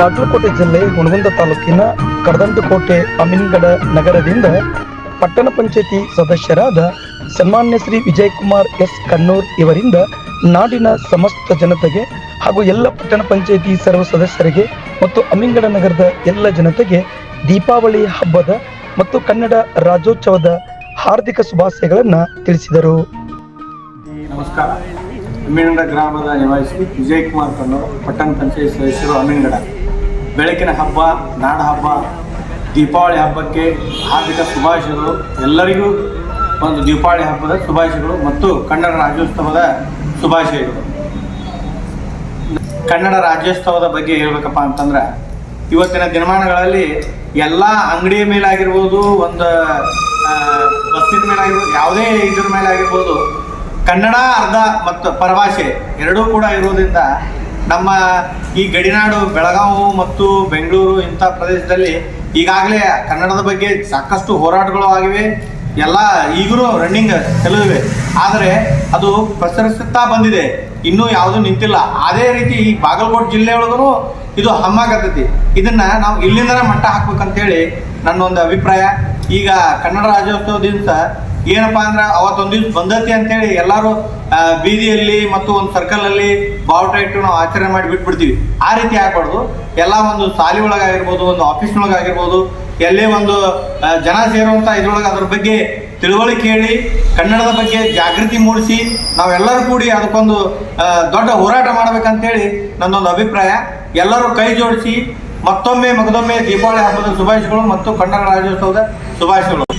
ಬಾಗಲಕೋಟೆ ಜಿಲ್ಲೆ ಹುಣಗುಂದ ತಾಲೂಕಿನ ಕಡದಂಟಕೋಟೆ ಅಮೀನ್ಗಡ ನಗರದಿಂದ ಪಟ್ಟಣ ಪಂಚಾಯತಿ ಸದಸ್ಯರಾದ ಸನ್ಮಾನ್ಯ ಶ್ರೀ ವಿಜಯಕುಮಾರ್ ಎಸ್ ಕಣ್ಣೂರ್ ಇವರಿಂದ ನಾಡಿನ ಸಮಸ್ತ ಜನತೆಗೆ ಹಾಗೂ ಎಲ್ಲ ಪಟ್ಟಣ ಪಂಚಾಯತಿ ಸರ್ವ ಸದಸ್ಯರಿಗೆ ಮತ್ತು ಅಮಿಂಗಡ ನಗರದ ಎಲ್ಲ ಜನತೆಗೆ ದೀಪಾವಳಿ ಹಬ್ಬದ ಮತ್ತು ಕನ್ನಡ ರಾಜ್ಯೋತ್ಸವದ ಹಾರ್ದಿಕ ಶುಭಾಶಯಗಳನ್ನು ತಿಳಿಸಿದರು. ನಮಸ್ಕಾರ. ಗ್ರಾಮದ ನಿವಾಸಿ ವಿಜಯ್ ಕುಮಾರ್ ಕಣ್ಣೂರು, ಪಟ್ಟಣ ಪಂಚಾಯತ್ ಸದಸ್ಯರು ಅಮೀನಗಡ. ಬೆಳಕಿನ ಹಬ್ಬ, ನಾಡ ಹಬ್ಬ, ದೀಪಾವಳಿ ಹಬ್ಬಕ್ಕೆ ಹಾರ್ದಿಕ ಶುಭಾಶಯಗಳು. ಎಲ್ಲರಿಗೂ ಒಂದು ದೀಪಾವಳಿ ಹಬ್ಬದ ಶುಭಾಶಯಗಳು ಮತ್ತು ಕನ್ನಡ ರಾಜ್ಯೋತ್ಸವದ ಶುಭಾಶಯಗಳು. ಕನ್ನಡ ರಾಜ್ಯೋತ್ಸವದ ಬಗ್ಗೆ ಹೇಳ್ಬೇಕಪ್ಪ ಅಂತಂದ್ರೆ, ಇವತ್ತಿನ ದಿನಮಾನಗಳಲ್ಲಿ ಎಲ್ಲ ಅಂಗಡಿಯ ಮೇಲಾಗಿರ್ಬೋದು, ಒಂದು ಬಸ್ಸಿನ ಮೇಲೆ ಮೇಲಾಗಿರ್ಬೋದು, ಯಾವುದೇ ಇದ್ರ ಮೇಲಾಗಿರ್ಬೋದು, ಕನ್ನಡ, ಅರ್ಧ ಮತ್ತು ಪರಭಾಷೆ ಎರಡೂ ಕೂಡ ಇರೋದ್ರಿಂದ ನಮ್ಮ ಈ ಗಡಿನಾಡು, ಬೆಳಗಾವಿ ಮತ್ತು ಬೆಂಗಳೂರು ಇಂಥ ಪ್ರದೇಶದಲ್ಲಿ ಈಗಾಗಲೇ ಕನ್ನಡದ ಬಗ್ಗೆ ಸಾಕಷ್ಟು ಹೋರಾಟಗಳು ಆಗಿವೆ. ಎಲ್ಲ ಈಗಲೂ ರನ್ನಿಂಗ್ ಕೆಲವಿವೆ ಆದರೆ ಅದು ಪ್ರಸರಿಸುತ್ತಾ ಬಂದಿದೆ. ಇನ್ನೂ ಯಾವುದೂ ನಿಂತಿಲ್ಲ. ಅದೇ ರೀತಿ ಈ ಬಾಗಲಕೋಟೆ ಜಿಲ್ಲೆಯೊಳಗೂ ಇದು ಹಮ್ಮಾಗತ್ತೈತಿ ಇದನ್ನ ನಾವು ಇಲ್ಲಿಂದನೇ ಮಟ್ಟ ಹಾಕ್ಬೇಕಂತೇಳಿ ನನ್ನ ಒಂದು ಅಭಿಪ್ರಾಯ. ಈಗ ಕನ್ನಡ ರಾಜ್ಯೋತ್ಸವ ದಿವಸ ಏನಪ್ಪಾ ಅಂದ್ರೆ ಅವತ್ತೊಂದು ದಿವ್ಸ ಬಂದತಿ ಅಂತೇಳಿ ಎಲ್ಲರೂ ಬೀದಿಯಲ್ಲಿ ಮತ್ತು ಒಂದು ಸರ್ಕಲಲ್ಲಿ ಬಾವುಟ ಇಟ್ಟು ನಾವು ಆಚರಣೆ ಮಾಡಿ ಬಿಟ್ಬಿಡ್ತೀವಿ. ಆ ರೀತಿ ಆಗ್ಬಾರ್ದು. ಎಲ್ಲ ಒಂದು ಸಾಲಿ ಒಳಗಾಗಿರ್ಬೋದು ಒಂದು ಆಫೀಸ್ನೊಳಗಾಗಿರ್ಬೋದು ಎಲ್ಲೇ ಒಂದು ಜನ ಸೇರುವಂಥ ಇದ್ರೊಳಗೆ ಅದ್ರ ಬಗ್ಗೆ ತಿಳುವಳಿಕೆ ಹೇಳಿ, ಕನ್ನಡದ ಬಗ್ಗೆ ಜಾಗೃತಿ ಮೂಡಿಸಿ, ನಾವೆಲ್ಲರೂ ಕೂಡಿ ಅದಕ್ಕೊಂದು ದೊಡ್ಡ ಹೋರಾಟ ಮಾಡ್ಬೇಕಂತೇಳಿ ನನ್ನೊಂದು ಅಭಿಪ್ರಾಯ. ಎಲ್ಲರೂ ಕೈ ಜೋಡಿಸಿ ಮತ್ತೊಮ್ಮೆ, ಮಗದೊಮ್ಮೆ ದೀಪಾವಳಿ ಹಬ್ಬದ ಶುಭಾಶಯಗಳು ಮತ್ತು ಕನ್ನಡ ರಾಜ್ಯೋತ್ಸವದ ಶುಭಾಶಯಗಳು.